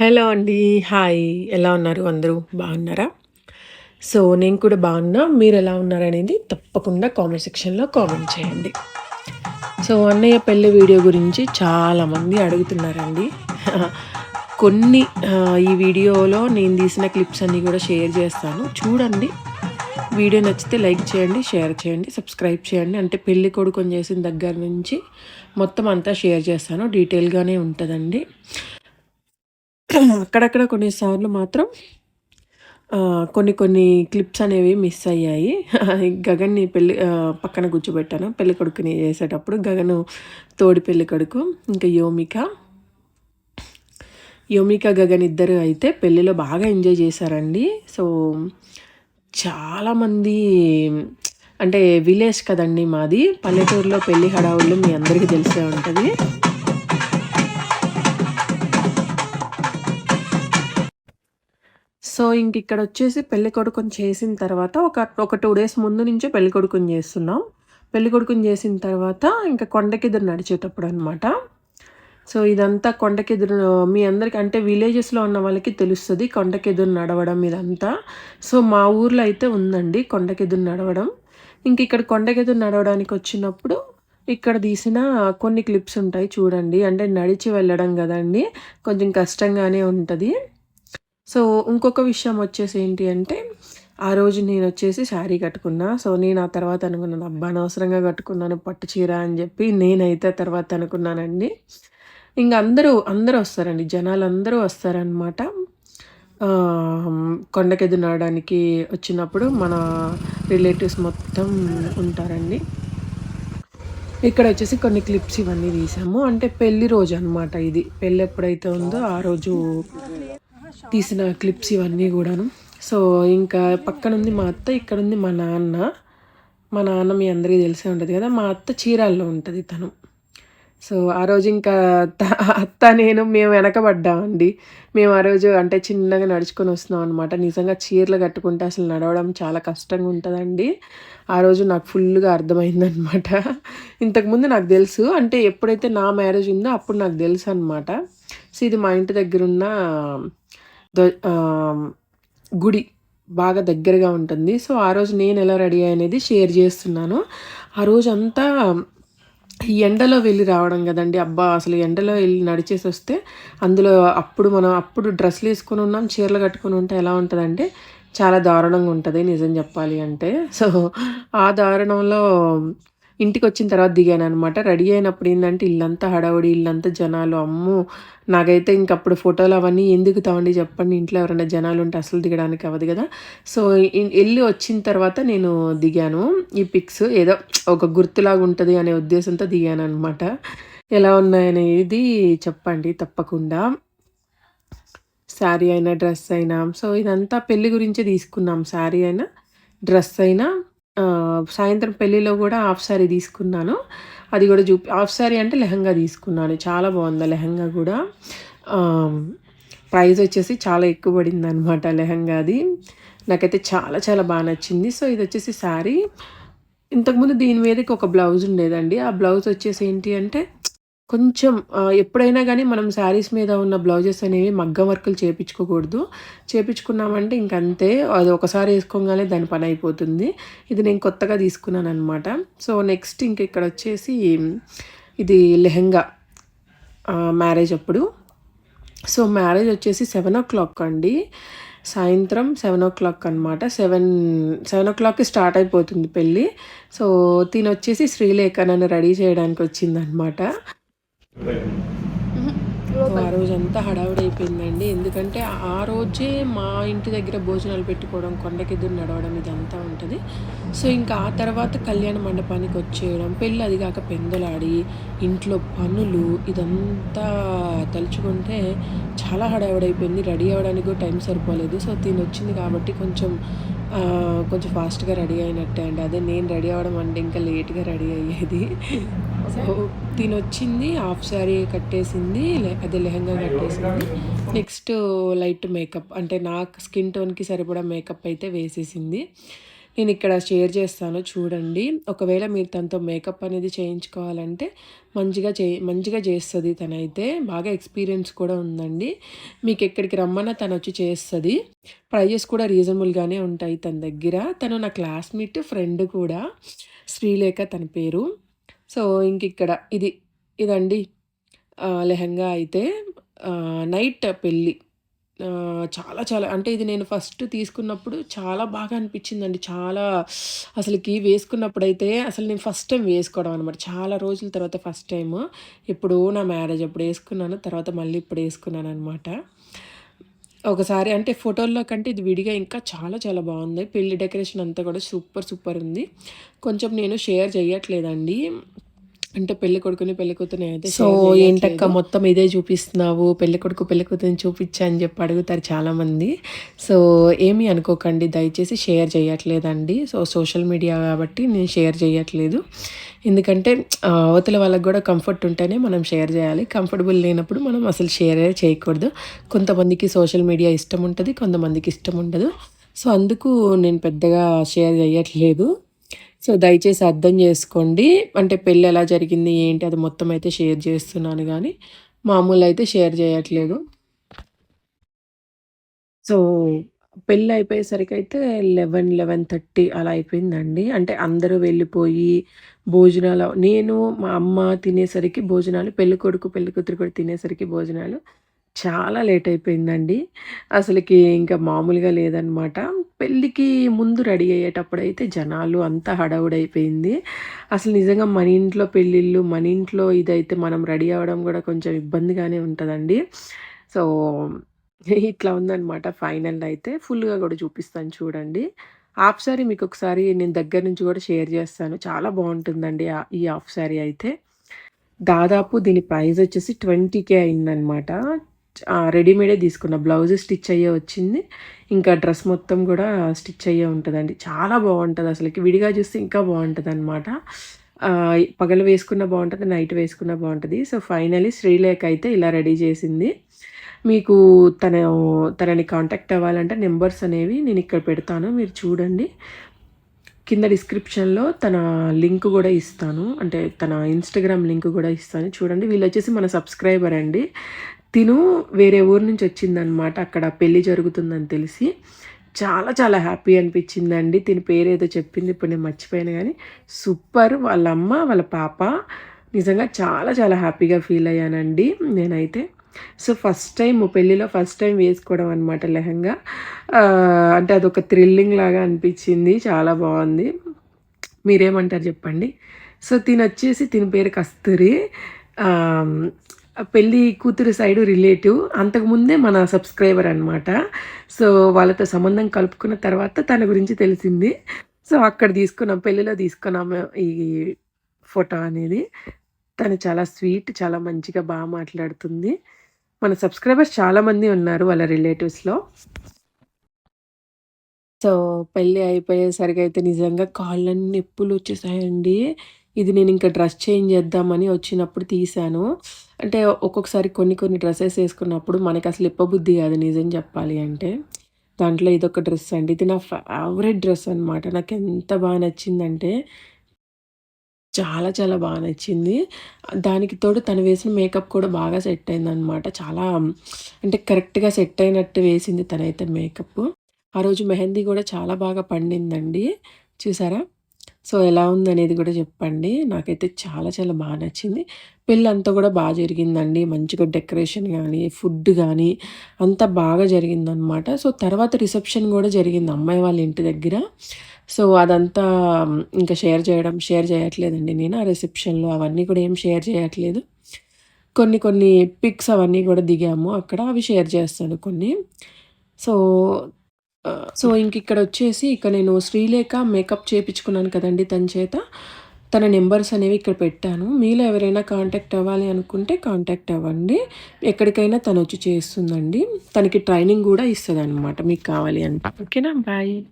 Hello అండి. Hi. ఎలా ఉన్నారు అందరూ? బాగున్నారా? సో, నేను కూడా బాగున్నా. ఎలా ఉన్నారనేది తప్పకుండా కామెంట్ సెక్షన్‌లో కామెంట్ చేయండి. సో, అన్నయ్య పెళ్ళి వీడియో గురించి చాలామంది అడుగుతున్నారండి. కొన్ని ఈ వీడియోలో నేను తీసిన క్లిప్స్ అన్నీ కూడా షేర్ చేస్తాను. చూడండి. వీడియో నచ్చితే లైక్ చేయండి, షేర్ చేయండి, సబ్స్క్రైబ్ చేయండి. అంటే పెళ్ళి కొడుకుని చేసిన దగ్గర నుంచి మొత్తం అంతా షేర్ చేస్తాను. డీటెయిల్‌గానే ఉంటుందండి అక్కడక్కడ కొన్నిసార్లు మాత్రం కొన్ని కొన్ని క్లిప్స్ అనేవి మిస్ అయ్యాయి. గగన్‌ని పెళ్ళి పక్కన కూర్చోబెట్టాను. పెళ్ళికొడుకుని చేసేటప్పుడు గగను తోడి పెళ్ళికొడుకు, ఇంకా యోమిక. యోమిక, గగన్ ఇద్దరు అయితే పెళ్ళిలో బాగా ఎంజాయ్ చేశారండి. సో, చాలామంది అంటే విలేజ్ కదండీ మాది. పల్లెటూరులో పెళ్ళి హడావుళ్ళు మీ అందరికీ తెలిసే ఉంటుంది సో, ఇంక ఇక్కడ వచ్చేసి పెళ్ళికొడుకుని చేసిన తర్వాత ఒక, ఒక టూ డేస్ ముందు నుంచే పెళ్ళికొడుకుని చేస్తున్నాం. పెళ్ళికొడుకుని చేసిన తర్వాత ఇంకా కొండకెదురు నడిచేటప్పుడనమాట. సో, ఇదంతా కొండకెదురు మీ అందరికి అంటే విలేజెస్‌లో ఉన్న వాళ్ళకి తెలుస్తుంది కొండకెదురు నడవడం ఇదంతా. సో, మా ఊర్లో అయితే ఉందండి కొండకెదురు నడవడం. ఇంక ఇక్కడ కొండకెదురు నడవడానికొచ్చినప్పుడు ఇక్కడ తీసిన కొన్ని క్లిప్స్ ఉంటాయి చూడండి. అంటే నడిచి వెళ్ళడం కదండి కొంచెం కష్టంగానే ఉంటుంది సో, ఇంకొక విషయం వచ్చేసి ఏంటి అంటే, ఆ రోజు నేను వచ్చేసి శారీ కట్టుకున్నా. సో, నేను ఆ తర్వాత అనుకున్నాను, అబ్బా! అనవసరంగా కట్టుకున్నాను పట్టు చీర అని చెప్పి నేనైతే తర్వాత అనుకున్నానండి. ఇంక అందరూ, అందరూ వస్తారండి. జనాలు అందరూ వస్తారనమాట. కొండకెదు నాడడానికి వచ్చినప్పుడు మన రిలేటివ్స్ మొత్తం ఉంటారండి. ఇక్కడ వచ్చేసి కొన్ని క్లిప్స్ ఇవన్నీ తీసాము. అంటే పెళ్ళి అనమాట ఇది. పెళ్ళి ఎప్పుడైతే ఉందో ఆ రోజు తీసిన క్లిప్స్ ఇవన్నీ కూడాను సో, ఇంకా పక్కనుంది మా అత్త, ఇక్కడుంది మా నాన్న. మా నాన్న మీ అందరికీ తెలిసే ఉంటుంది కదా మా అత్త చీరాల్లో ఉంటుంది తను. సో, ఆ రోజు ఇంకా అత్త, నేను మేము వెనకబడ్డామండి. మేము ఆ రోజు అంటే చిన్నగా నడుచుకొని వస్తున్నాం అనమాట. నిజంగా చీరలు కట్టుకుంటే అసలు నడవడం చాలా కష్టంగా ఉంటుందండి ఆ రోజు నాకు ఫుల్లుగా అర్థమైందనమాట. ఇంతకుముందు నాకు తెలుసు. అంటే ఎప్పుడైతే నా మ్యారేజ్ ఉందో అప్పుడు నాకు తెలుసు అనమాట సో, ఇది మా ఇంటి దగ్గరున్న ద గుడి. బాగా దగ్గరగా ఉంటుంది. సో, ఆ రోజు నేను ఎలా రెడీ అనేది షేర్ చేస్తున్నాను ఆ రోజంతా ఈ ఎండలో వెళ్ళి రావడం కదండి అబ్బా! అసలు ఎండలో వెళ్ళి నడిచేసి వస్తే అందులో అప్పుడు మనం అప్పుడు డ్రెస్సులేసుకొని ఉన్నాం, చీరలు కట్టుకొని ఉంటే ఎలా ఉంటుందంటే చాలా దారుణంగా ఉంటుంది నిజం చెప్పాలి అంటే. సో, ఆ దారుణంలో ఇంటికి వచ్చిన తర్వాత దిగాను అనమాట రెడీ అయినప్పుడు ఏంటంటే ఇల్లంతా హడావుడి, ఇల్లంతా జనాలు. అమ్మో! నాకైతే ఇంకప్పుడు ఫోటోలు అవన్నీ ఎందుకు దిగుతామండి చెప్పండి. ఇంట్లో ఎవరైనా జనాలు ఉంటే అసలు దిగడానికి అవ్వదు కదా సో, వెళ్ళి వచ్చిన తర్వాత నేను దిగాను. ఈ పిక్స్ ఏదో ఒక గుర్తులాగా ఉంటుంది అనే ఉద్దేశంతో దిగాను అనమాట ఎలా ఉన్నాయనేది చెప్పండి తప్పకుండా. శారీ అయినా, డ్రెస్ అయినా సో, ఇదంతా పెళ్ళి గురించే తీసుకున్నాం. శారీ అయినా, డ్రెస్ అయినా సాయంత్రం పెళ్ళిలో కూడా హాఫ్ శారీ తీసుకున్నాను. అది కూడా చూపి హాఫ్ శారీ అంటే లెహంగా తీసుకున్నాను. చాలా బాగుంది ఆ లెహంగా కూడా ప్రైస్ వచ్చేసి చాలా ఎక్కువ పడిందనమాట లెహంగాది. నాకైతే చాలా చాలా బాగా నచ్చింది. సో, ఇది వచ్చేసి శారీ. ఇంతకుముందు దీని మీదకి ఒక బ్లౌజ్ ఉండేదండి. ఆ బ్లౌజ్ వచ్చేసి ఏంటి అంటే కొంచెం ఎప్పుడైనా కానీ మనం శారీస్ మీద ఉన్న బ్లౌజెస్ అనేవి మగ్గం వర్కులు చేపించుకోకూడదు చేపించుకున్నామంటే ఇంకంతే. అది ఒకసారి వేసుకోగానే దాని పని అయిపోతుంది ఇది నేను కొత్తగా తీసుకున్నాను అనమాట సో, నెక్స్ట్ ఇంక ఇక్కడొచ్చేసి ఇది లెహంగా మ్యారేజ్ అప్పుడు. సో, మ్యారేజ్ వచ్చేసి 7:00 అండి. సాయంత్రం 7:00 అనమాట. 7, 7:00కి స్టార్ట్ అయిపోతుంది పెళ్ళి సో, తినొచ్చేసి శ్రీలేఖ నన్ను రెడీ చేయడానికి వచ్చిందనమాట ఆ రోజంతా అంతా అయిపోయిందండి. ఎందుకంటే ఆ రోజే మా ఇంటి దగ్గర భోజనాలు పెట్టుకోవడం, కొండకెదురు నడవడం ఇదంతా ఉంటుంది సో, ఇంకా ఆ తర్వాత కళ్యాణ మండపానికి వచ్చేయడం, పెళ్ళి అది కాక పెందలాడి, ఇంట్లో పనులు ఇదంతా తలుచుకుంటే చాలా హడావిడి అయిపోయింది. రెడీ అవ్వడానికి కూడా టైం సరిపోలేదు. సో, దీని వచ్చింది కాబట్టి కొంచెం కొంచెం ఫాస్ట్‌గా రెడీ అయినట్టే అండి. అదే నేను రెడీ అవ్వడం అంటే ఇంకా లేట్‌గా రెడీ అయ్యేది. సో, తినొచ్చింది. హాఫ్ శారీ కట్టేసింది. అది అదే లెహంగా కట్టేసింది. నెక్స్ట్ లైట్ మేకప్ అంటే నాకు స్కిన్ టోన్‌కి సరిపడా మేకప్ అయితే వేసేసింది. నేను ఇక్కడ షేర్ చేస్తాను చూడండి ఒకవేళ మీరు తనతో మేకప్ అనేది చేయించుకోవాలంటే మంచిగా చే మంచిగా చేస్తుంది తనైతే బాగా ఎక్స్పీరియన్స్ కూడా ఉందండి మీకు ఎక్కడికి రమ్మన్నా తను వచ్చి చేస్తుంది ప్రైజెస్ కూడా రీజనబుల్గానే ఉంటాయి తన దగ్గర తను నా క్లాస్మేట్ ఫ్రెండ్ కూడా శ్రీలేఖ తన పేరు సో ఇంక ఇక్కడ ఇది ఇదండి. లెహంగా అయితే నైట్ పెళ్ళి. చాలా చాలా అంటే ఇది నేను ఫస్ట్ తీసుకున్నప్పుడు చాలా బాగా అనిపించిందండి. చాలా అసలుకి వేసుకున్నప్పుడు అయితే అసలు నేను ఫస్ట్ టైం వేసుకోవడం అనమాట చాలా రోజుల తర్వాత ఫస్ట్ టైం ఇప్పుడు నా మ్యారేజ్ అప్పుడు వేసుకున్నాను. తర్వాత మళ్ళీ ఇప్పుడు వేసుకున్నాను అనమాట ఒకసారి అంటే ఫోటోల్లో కంటే ఇది విడిగా ఇంకా చాలా చాలా బాగుంది. పెళ్ళి డెకరేషన్ అంతా కూడా సూపర్ సూపర్ ఉంది. కొంచెం నేను షేర్ చేయట్లేదండి. అంటే పెళ్ళి కొడుకుని పెళ్ళి కూతురు అయితే సో ఏంటక్క మొత్తం ఇదే చూపిస్తున్నావు పెళ్ళి కొడుకు పెళ్ళి కూతురిని చూపించా అని చెప్పి అడుగుతారు చాలామంది. సో ఏమీ అనుకోకండి దయచేసి షేర్ చేయట్లేదండి. సో సోషల్ మీడియా కాబట్టి నేను షేర్ చేయట్లేదు. ఎందుకంటే అవతల వాళ్ళకి కూడా కంఫర్ట్ ఉంటేనే మనం షేర్ చేయాలి. కంఫర్టబుల్ లేనప్పుడు మనం అసలు షేర్ చేయకూడదు. కొంతమందికి సోషల్ మీడియా ఇష్టం ఉంటుంది కొంతమందికి ఇష్టం ఉండదు. సో అందుకు నేను పెద్దగా షేర్ చేయట్లేదు. సో దయచేసి అర్థం చేసుకోండి. అంటే పెళ్ళి ఎలా జరిగింది ఏంటి అది మొత్తం అయితే షేర్ చేస్తున్నాను కానీ మామూలు అయితే షేర్ చేయట్లేదు. సో పెళ్ళి అయిపోయేసరికి అయితే లెవెన్ లెవెన్ థర్టీ అలా అయిపోయిందండి. అంటే అందరూ వెళ్ళిపోయి భోజనాలు నేను మా అమ్మ తినేసరికి భోజనాలు పెళ్ళికొడుకు పెళ్ళికూతురు కూడా తినేసరికి భోజనాలు. చాలా లేట్ అయిపోయిందండి. అసలుకి ఇంకా మామూలుగా లేదనమాట పెళ్ళికి ముందు రెడీ అయ్యేటప్పుడు అయితే జనాలు అంతా హడావుడైపోయింది. అసలు నిజంగా మన ఇంట్లో పెళ్ళిళ్ళు మన ఇంట్లో ఇదైతే మనం రెడీ అవ్వడం కూడా కొంచెం ఇబ్బందిగానే ఉంటుందండి. సో ఇట్లా ఉందనమాట ఫైనల్ అయితే. ఫుల్గా కూడా చూపిస్తాను చూడండి. హాఫ్ సారీ మీకు ఒకసారి నేను దగ్గర నుంచి కూడా షేర్ చేస్తాను. చాలా బాగుంటుందండి ఈ హాఫ్ సారీ అయితే. దాదాపు దీని ప్రైస్ వచ్చేసి ట్వంటీకే అయిందనమాట రెడీమేడే తీసుకున్న. బ్లౌజ్ స్టిచ్ అయ్యే వచ్చింది. ఇంకా డ్రెస్ మొత్తం కూడా స్టిచ్ అయ్యే ఉంటుందండి. చాలా బాగుంటుంది అసలుకి. విడిగా చూస్తే ఇంకా బాగుంటుంది అనమాట పగలు వేసుకున్న బాగుంటుంది నైట్ వేసుకున్న బాగుంటుంది. సో ఫైనలీ శ్రీలేఖ అయితే ఇలా రెడీ చేసింది. మీకు తన తనని కాంటాక్ట్ అవ్వాలంటే నెంబర్స్ అనేవి నేను ఇక్కడ పెడతాను. మీరు చూడండి. కింద డిస్క్రిప్షన్లో తన లింక్ కూడా ఇస్తాను. అంటే తన ఇన్స్టాగ్రామ్ లింక్ కూడా ఇస్తాను. చూడండి. వీళ్ళు వచ్చేసి మన సబ్స్క్రైబర్ అండి. తిను వేరే ఊరు నుంచి వచ్చిందనమాట అక్కడ పెళ్ళి జరుగుతుందని తెలిసి చాలా చాలా హ్యాపీ అనిపించిందండి. తిని పేరు ఏదో చెప్పింది ఇప్పుడు నేను మర్చిపోయాను కానీ సూపర్. వాళ్ళ అమ్మ వాళ్ళ పాప నిజంగా చాలా చాలా హ్యాపీగా ఫీల్ అయ్యానండి నేనైతే. సో ఫస్ట్ టైం పెళ్ళిలో ఫస్ట్ టైం వేసుకోవడం అనమాట లెహంగా. అంటే అదొక థ్రిల్లింగ్ లాగా అనిపించింది చాలా బాగుంది. మీరేమంటారు చెప్పండి? సో తిని వచ్చేసి తిని పేరు కస్తూరి పెళ్ళి కూతురు సైడు రిలేటివ్ అంతకుముందే మన సబ్స్క్రైబర్ అనమాట సో వాళ్ళతో సంబంధం కలుపుకున్న తర్వాత తన గురించి తెలిసింది. సో అక్కడ తీసుకున్నాం పెళ్ళిలో తీసుకున్నాము ఈ ఫోటో అనేది. తను చాలా స్వీట్ చాలా మంచిగా బాగా మాట్లాడుతుంది. మన సబ్స్క్రైబర్స్ చాలామంది ఉన్నారు వాళ్ళ రిలేటివ్స్లో. సో పెళ్ళి అయిపోయేసరికి అయితే నిజంగా కాళ్ళన్నీ నొప్పులు వచ్చేసాయండి. ఇది నేను ఇంకా డ్రెస్ చేంజ్ చేద్దామని వచ్చినప్పుడు తీశాను. అంటే ఒక్కొక్కసారి కొన్ని కొన్ని డ్రెస్సెస్ వేసుకున్నప్పుడు మనకి అసలు ఇప్పబుద్ధి కాదు నిజం చెప్పాలి అంటే. దాంట్లో ఇదొక డ్రెస్ అండి. ఇది నా ఫేవరెట్ డ్రెస్ అనమాట నాకు ఎంత బాగా నచ్చిందంటే చాలా చాలా బాగా నచ్చింది. దానికి తోడు తను వేసిన మేకప్ కూడా బాగా సెట్ అయిందనమాట చాలా అంటే కరెక్ట్గా సెట్ అయినట్టు వేసింది తనైతే మేకప్ ఆ రోజు మెహందీ కూడా చాలా బాగా పండిందండి. చూసారా? సో ఎలా ఉందనేది కూడా చెప్పండి. నాకైతే చాలా చాలా బాగా నచ్చింది. పెళ్ళి అంతా కూడా బాగా జరిగిందండి. మంచిగా డెకరేషన్ కానీ ఫుడ్ కానీ అంతా బాగా జరిగిందనమాట. సో తర్వాత రిసెప్షన్ కూడా జరిగింది అమ్మాయి వాళ్ళ ఇంటి దగ్గర. సో అదంతా ఇంకా షేర్ చేయడం షేర్ చేయట్లేదండి నేను ఆ రిసెప్షన్లో. అవన్నీ కూడా ఏం షేర్ చేయట్లేదు. కొన్ని కొన్ని పిక్స్ అవన్నీ కూడా దిగాము. అక్కడ అవి షేర్ చేస్తాను కొన్ని. సో సో ఇంక ఇక్కడ వచ్చేసి ఇక నేను శ్రీలేఖ మేకప్ చేయించుకున్నాను కదండి తన చేత. తన నెంబర్స్ అనేవి ఇక్కడ పెట్టాను. మీలో ఎవరైనా కాంటాక్ట్ అవ్వాలి అనుకుంటే కాంటాక్ట్ అవ్వండి. ఎక్కడికైనా తను వచ్చి చేస్తుందండి. తనకి ట్రైనింగ్ కూడా ఇస్తుంది అనమాట మీకు కావాలి అంటే. ఓకేనా? బాయ్.